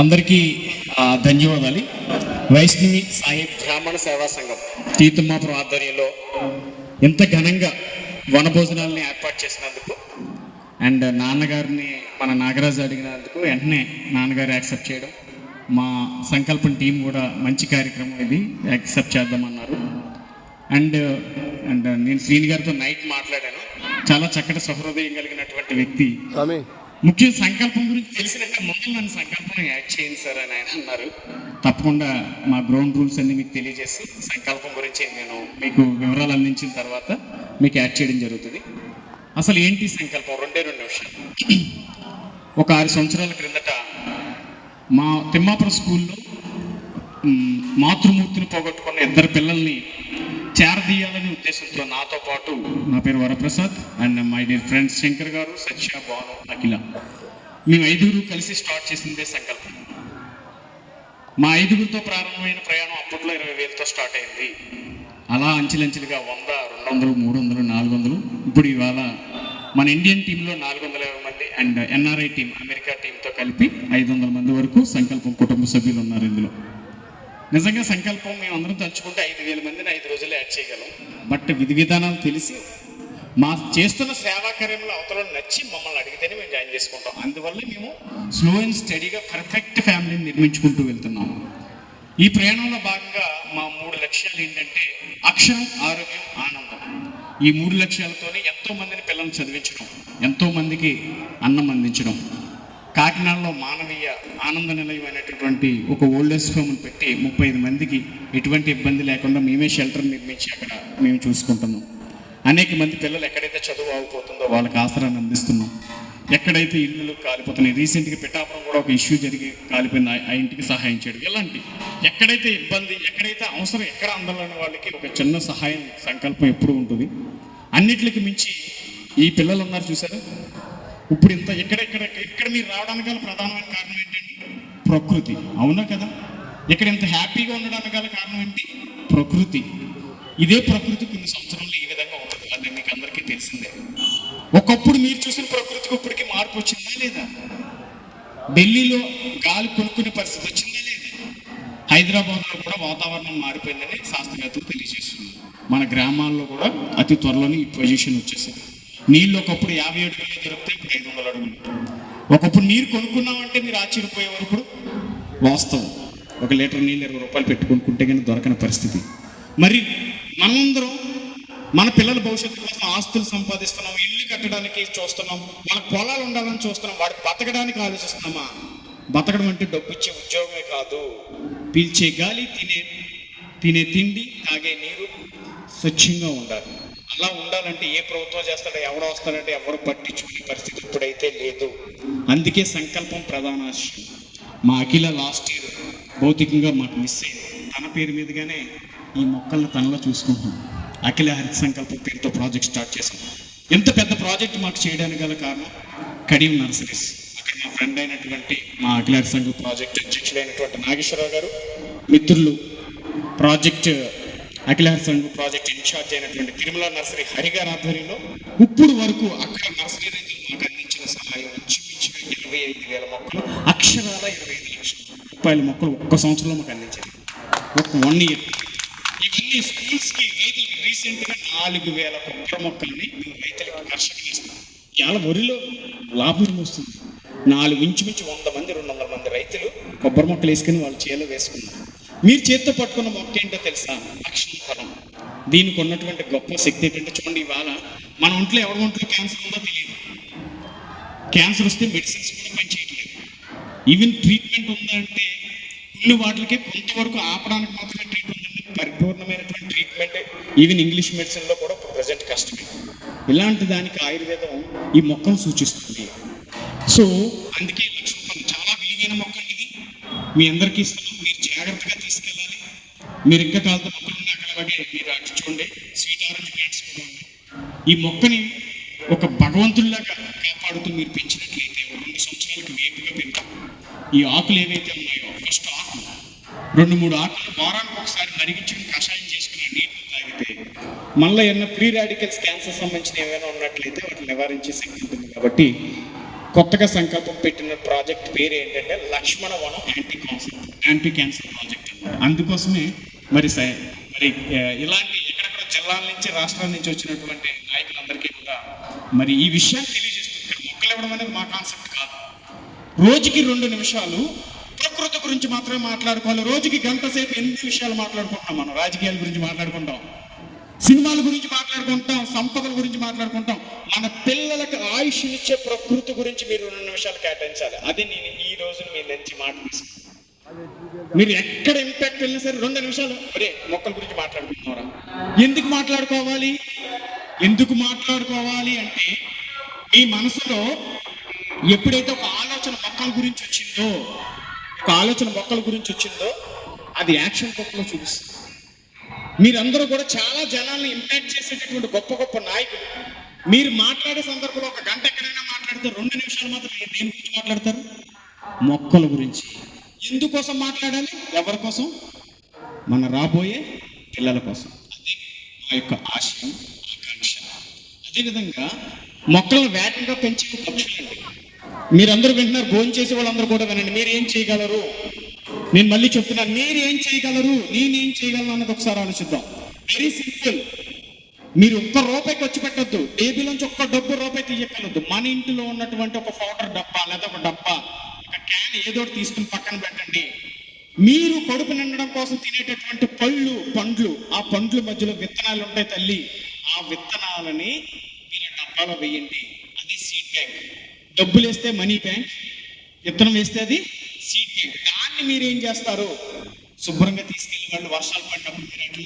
అందరికీ ధన్యవాదాలు. వైష్ణవి సాయి బ్రాహ్మణ సేవా సంఘం తీర్థమాపురం ఆధ్వర్యంలో ఇంత ఘనంగా వనభోజనాలని ఏర్పాటు చేసినందుకు అండ్ నాన్నగారిని మన నాగరాజు అడిగినందుకు వెంటనే నాన్నగారు యాక్సెప్ట్ చేయడం మా సంకల్పం టీం కూడా మంచి కార్యక్రమం ఇది యాక్సెప్ట్ చేద్దామన్నారు. అండ్ అండ్ నేను శ్రీని గారితో నైట్ మాట్లాడాను. చాలా చక్కటి సహృదయం కలిగినటువంటి వ్యక్తి. ముఖ్య సంకల్పం గురించి తెలిసినట్టే ముందు నన్ను సంకల్పం యాడ్ చేయండి సార్ అని ఆయన అన్నారు. తప్పకుండా మా గ్రౌండ్ రూల్స్ అన్ని మీకు తెలియజేసి సంకల్పం గురించి నేను మీకు వివరాలు అందించిన తర్వాత మీకు యాడ్ చేయడం జరుగుతుంది. అసలు ఏంటి సంకల్పం? రెండే రెండు నిమిషాలు. ఒక ఆరు సంవత్సరాల క్రిందట మా తిమ్మాపురం స్కూల్లో మాతృమూర్తిని పోగొట్టుకున్న ఇద్దరు పిల్లల్ని చేరదీయాలనే ఉద్దేశంతో నాతో పాటు నా పేరు Varaprasad and my dear friends Shankar garu Satya Bhanu అఖిల మేము ఐదుగురు కలిసి స్టార్ట్ చేసిందే సంకల్పం. మా ఐదుగురితో ప్రారంభమైన ప్రయాణం అప్పట్లో ఇరవై వేలతో స్టార్ట్ అయింది. అలా అంచెలంచెలుగా వంద రెండు వందలు మూడు వందలు నాలుగు వందలు ఇప్పుడు ఇవాళ మన ఇండియన్ టీంలో నాలుగు వందల యాభై మంది అండ్ ఎన్ఆర్ఐ టీం అమెరికా టీంతో కలిపి ఐదు వందల మంది వరకు సంకల్పం కుటుంబ సభ్యులు ఉన్నారు ఇందులో. నిజంగా సంకల్పం మేము అందరం తలుచుకుంటే ఐదు వేల మందిని ఐదు రోజులు యాడ్ చేయగలం. బట్ విధి విధానాలు తెలిసి మా చేస్తున్న సేవా కార్యంలో అవతల నచ్చి మమ్మల్ని అడిగితేనే మేము జాయిన్ చేసుకుంటాం. అందువల్ల మేము స్లో అండ్ స్టడీగా పర్ఫెక్ట్ ఫ్యామిలీని నిర్మించుకుంటూ వెళ్తున్నాం. ఈ ప్రయాణంలో భాగంగా మా మూడు లక్ష్యాలు ఏంటంటే అక్షరం ఆరోగ్యం ఆనందం. ఈ మూడు లక్ష్యాలతోనే ఎంతో మందిని పిల్లల్ని చదివించడం ఎంతో మందికి అన్నం అందించడం కాకినాడలో మానవీయ ఆనంద నిలయం అనేటటువంటి ఒక ఓల్డేజ్ ఏజ్ హోమ్ని పెట్టి ముప్పై ఐదు మందికి ఎటువంటి ఇబ్బంది లేకుండా మేమే షెల్టర్ నిర్మించి అక్కడ మేము చూసుకుంటున్నాం. అనేక మంది పిల్లలు ఎక్కడైతే చదువు ఆగిపోతుందో వాళ్ళకి ఆసరాన్ని అందిస్తున్నాం. ఎక్కడైతే ఇల్లులు కాలిపోతున్నాయి రీసెంట్గా పిఠాపురం కూడా ఒక ఇష్యూ జరిగి కాలిపోయిన ఆ- ఇంటికి సహాయం చేయడం. ఇలాంటి ఎక్కడైతే ఇబ్బంది ఎక్కడైతే అవసరం ఎక్కడ అందలేని వాళ్ళకి ఒక చిన్న సహాయం సంకల్పం ఎప్పుడు ఉంటుంది. అన్నిటికి మించి ఈ పిల్లలు ఉన్నారు చూసారు? ఇప్పుడు ఇంత ఎక్కడెక్కడ ఇక్కడ మీరు రావడానికి గల ప్రధానమైన కారణం ఏంటండి? ప్రకృతి. అవునా కదా? ఇక్కడ ఇంత హ్యాపీగా ఉండడానికి గల కారణం ఏంటి? ప్రకృతి. ఇదే ప్రకృతి కొన్ని సంవత్సరాలు అది మీకు అందరికీ తెలిసిందే. ఒకప్పుడు మీరు చూసిన ప్రకృతికి ఇప్పటికి మార్పు వచ్చిందా లేదా? ఢిల్లీలో గాలి కొనుక్కునే పరిస్థితి వచ్చిందా లేదా? హైదరాబాద్లో కూడా వాతావరణం మారిపోయిందని శాస్త్రవేత్తలు తెలియజేస్తున్నారు. మన గ్రామాల్లో కూడా అతి త్వరలోనే ఈ పొజిషన్ వచ్చేసింది. నీళ్ళు ఒకప్పుడు యాభై అడుగులు దొరికితే ఇప్పుడు ఐదు వందల అడుగులు. ఒకప్పుడు నీరు కొనుక్కున్నామంటే మీరు ఆశ్చర్యపోయేవారు ఇప్పుడు వాస్తవం. ఒక లీటర్ నీళ్ళు ఇరవై రూపాయలు పెట్టుకుంటుంటే కానీ దొరకని పరిస్థితి. మరి మనందరం మన పిల్లల భవిష్యత్తు కోసం ఆస్తులు సంపాదిస్తున్నాం ఇల్లు కట్టడానికి చూస్తున్నాం మనకు పొలాలు ఉండాలని చూస్తున్నాం వాడు బతకడానికి ఆలోచిస్తున్నామా? బతకడం అంటే డబ్బు ఇచ్చే ఉద్యోగమే కాదు. పీల్చే గాలి తినే తినే తిండి తాగే నీరు స్వచ్ఛంగా ఉండాలి. అలా ఉండాలంటే ఏ ప్రభుత్వం చేస్తాడో ఎవడో వస్తాడంటే ఎవరు పట్టించుకునే పరిస్థితి ఇప్పుడైతే లేదు. అందుకే సంకల్పం ప్రధాన ఆశయం మా అఖిల లాస్ట్ ఇయర్ భౌతికంగా మాకు మిస్ అయింది. తన పేరు మీదుగానే ఈ మొక్కలను తనలో చూసుకుంటున్నాం. అఖిల హరిత సంకల్పం పేరుతో ప్రాజెక్ట్ స్టార్ట్ చేసాం ఎంత పెద్ద ప్రాజెక్ట్ మాకు చేయడానికి గల కారణం కడియం నర్సరీస్. అక్కడ మా ఫ్రెండ్ అయినటువంటి మా అఖిల హరిత సంఘం ప్రాజెక్ట్ అధ్యక్షుడైనటువంటి నాగేశ్వరరావు గారు మిత్రులు ప్రాజెక్ట్ అఖిలహర్ సంఘ్ ప్రాజెక్ట్ ఇన్ఛార్జ్ అయినటువంటి తిరుమల నర్సరీ హరిగారి ఆధ్వర్యంలో ఇప్పుడు వరకు అక్కడ నర్సరీ రైతులు మాకు అందించిన సహాయం ఇంచుమించుగా ఇరవై ఐదు వేల మొక్కలు అక్షరాల ఇరవై ఐదు లక్షల రూపాయల మొక్కలు ఒక్క సంవత్సరంలో మాకు అందించారు. ఒక వన్ ఇయర్ ఇవన్నీ స్కూల్స్కి రైతులకి రీసెంట్గా నాలుగు వేల కొబ్బరి మొక్కల్ని మేము రైతులకి కర్షకులు ఇస్తాం ఇవాళ వరిలో లాభం వస్తుంది. నాలుగు ఇంచుమించు వంద మంది రెండు వందల మంది రైతులు కొబ్బరి మొక్కలు వేసుకుని వాళ్ళు చేలో వేసుకున్నారు. మీరు చేత్తో పట్టుకున్న మొక్క ఏంటో తెలుసా? అక్షయ ఫలం దీనికి ఉన్నటువంటి గొప్ప శక్తి ఏంటంటే చూడండి ఇవాళ మన ఒంట్లో ఎవరి ఒంట్లో క్యాన్సర్ ఉందో తెలియదు. క్యాన్సర్ వస్తే మెడిసిన్స్ కూడా పనిచేయట్లేదు ఈవెన్ ట్రీట్మెంట్ ఉందంటే కొన్ని వాటికి కొంతవరకు ఆపడానికి మాత్రమే ట్రీట్మెంట్ పరిపూర్ణమైనటువంటి ట్రీట్మెంట్ ఈవెన్ ఇంగ్లీష్ మెడిసిన్లో కూడా ప్రజెంట్ కష్టమే ఇలాంటి దానికి ఆయుర్వేదం ఈ మొక్కను సూచిస్తుంది. సో అందుకే ఈ లక్ష్మీ చాలా విలువైన మొక్క ఇది. మీ అందరికీ ఇస్తాను. మీరు జాగ్రత్తగా తీసుకెళ్ళాలి. మీరు ఇంకా కాలతో మొక్కలు ఉన్నాయి అక్కడ అలాగే మీరు అటు చూడండి. స్వీట్ ఆరెంజ్ ప్లాంట్స్ కూడా ఉన్నాయి. ఈ మొక్కని ఒక భగవంతుడిలాగా కాపాడుతూ మీరు పెంచినట్లయితే రెండు సంవత్సరాలకు వేపుగా పెంచాం ఈ ఆకులు ఏవైతే ఉన్నాయో ఫస్ట్ ఆకులు రెండు మూడు ఆకులు వారానికి ఒకసారి మరిగించుకుని కషాయం చేసుకుని నీటిని తాగితే మళ్ళీ ఏమన్నా ప్రీ రాడికల్స్ క్యాన్సర్ సంబంధించిన ఏమైనా ఉన్నట్లయితే వాటిని నివారించే శక్తి ఉంటుంది. కాబట్టి కొత్తగా సంకల్పం పెట్టిన ప్రాజెక్ట్ పేరు ఏంటంటే Lakshmana Vanam anti cancer anti cancer project అందుకోసమే మరి మరి ఇలాంటి ఎక్కడెక్కడ జిల్లాల నుంచి రాష్ట్రాల నుంచి వచ్చినటువంటి నాయకులందరికీ కూడా మరి ఈ విషయాన్ని తెలియజేస్తుంది. మొక్కలు ఇవ్వడం అనేది మా కాన్సెప్ట్ కాదు. రోజుకి రెండు నిమిషాలు ప్రకృతి గురించి మాత్రమే మాట్లాడుకోవాలి. రోజుకి గంట సేపు ఎన్ని విషయాలు మాట్లాడుకుంటాం మనం? రాజకీయాల గురించి మాట్లాడుకుంటాం. సినిమాల గురించి మాట్లాడుకుంటాం. సంపదల గురించి మాట్లాడుకుంటాం. మన పిల్లలకు ఆయుష్నిచ్చే ప్రకృతి గురించి మీరు రెండు నిమిషాలు కేటాయించాలి. అది నేను ఈ రోజు మీ నుంచి మాట మీరు ఎక్కడ ఇంపాక్ట్ వెళ్ళినా సరే రెండు నిమిషాలు. అరే మొక్కల గురించి మాట్లాడుకుంటున్నారా ఎందుకు మాట్లాడుకోవాలి? ఎందుకు మాట్లాడుకోవాలి అంటే మీ మనసులో ఎప్పుడైతే ఒక ఆలోచన మొక్కల గురించి వచ్చిందో ఒక ఆలోచన మొక్కల గురించి వచ్చిందో అది యాక్షన్ రూపంలో చూపిస్తుంది. మీరందరూ కూడా చాలా జనాల్ని ఇంపాక్ట్ చేసేటటువంటి గొప్ప గొప్ప నాయకులు. మీరు మాట్లాడే సందర్భంలో ఒక గంట ఎక్కడైనా మాట్లాడితే రెండు నిమిషాలు మాత్రం దేని గురించి మాట్లాడతారు? మొక్కల గురించి. ఎందుకోసం మాట్లాడాలి? ఎవరి కోసం? మన రాబోయే పిల్లల కోసం. అదే మా యొక్క ఆశయం ఆకాంక్ష. అదేవిధంగా మొక్కలను వేగంగా పెంచే పక్షులండి. మీరందరూ వింటున్నారు భోజనం చేసే వాళ్ళందరూ కూడా వినండి. మీరు ఏం చేయగలరు? నేను మళ్ళీ చెప్తున్నాను మీరు ఏం చేయగలరు? నేనేం చేయగలను అన్నది ఒకసారి ఆలోచిద్దాం. వెరీ సింపుల్ మీరు ఒక్క రూపాయి ఖర్చు పెట్టద్దు. టేబుల్ నుంచి ఒక్క డబ్బు రూపాయి తీయగలదు మన ఇంటిలో ఉన్నటువంటి ఒక పౌడర్ డబ్బా లేదా ఒక డబ్బా ఒక క్యాన్ ఏదో ఒకటి తీసుకుని పక్కన పెట్టండి. మీరు కడుపు నిండడం కోసం తినేటటువంటి పళ్ళు పండ్లు ఆ పండ్ల మధ్యలో విత్తనాలు ఉంటాయి తల్లి. ఆ విత్తనాలని మీరు డబ్బాలో వేయండి. అది సీడ్ బ్యాంక్ డబ్బులు వేస్తే మనీ బ్యాంక్ విత్తనం వేస్తే అది సీడ్ బ్యాంక్. దాన్ని మీరు ఏం చేస్తారు? శుభ్రంగా తీసుకెళ్ళి వాళ్ళు వర్షాలు పడినప్పుడు మీరు అట్లా